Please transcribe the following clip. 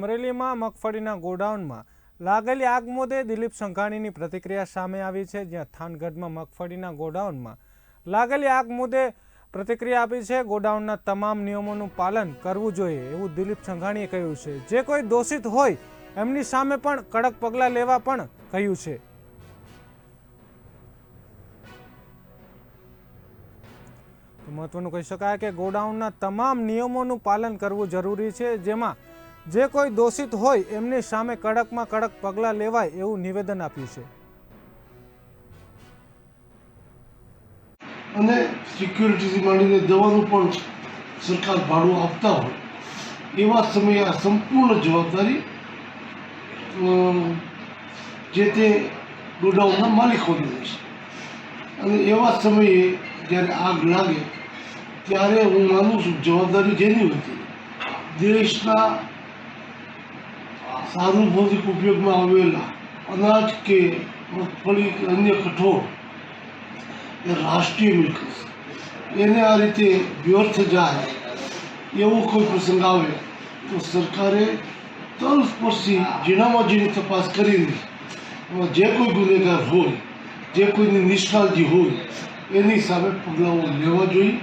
અમરેલીમાં મગફળીના ગોડાઉનમાં લાગેલી આગ મુદ્દે દિલીપ સંઘાણીની પ્રતિક્રિયા સામે આવી છે, જ્યાં થાનગઢમાં મગફળીના ગોડાઉનમાં લાગેલી આગ મુદ્દે પ્રતિક્રિયા આપી છે. ગોડાઉનના તમામ નિયમોનું પાલન કરવું જોઈએ એવું દિલીપ સંઘાણીએ કહ્યું છે. જે કોઈ દોષિત હોય એમની સામે પણ કડક પગલાં લેવા પણ કહ્યું છે. મહત્વનું કહી શકાય કે ગોડાઉનના તમામ નિયમોનું પાલન કરવું જરૂરી છે, જેમાં જે કોઈ દોષિત હોય એમની સામે કડકમાં કડક પગલાં લેવાય એવું નિવેદન આપ્યું છે. અને સિક્યુરિટીથી માંડીને દવાનું પણ સરકાર ભાડું આપતા હોય, એવા સમયે આ સંપૂર્ણ જવાબદારી જે તે ગોડાઉનના માલિકોની રહેશે અને એવા સમયે જ્યારે આગ લાગે, ત્યારે હું માનું છું જવાબદારી જેની હતી દેશના સાર્વભૌમિક ઉપયોગમાં આવેલા અનાજ કે મગફળી કે અન્ય કઠોળ એ રાષ્ટ્રીય મિલકત. એને આ રીતે વ્યર્થ જાય એવો કોઈ પ્રસંગ આવે તો સરકારે તલસ્પર્શી જીણામાં જીણી તપાસ કરીને એમાં જે કોઈ ગુનેગાર હોય, જે કોઈની નિષ્કાળજી હોય, એની સામે પગલાઓ લેવા જોઈએ.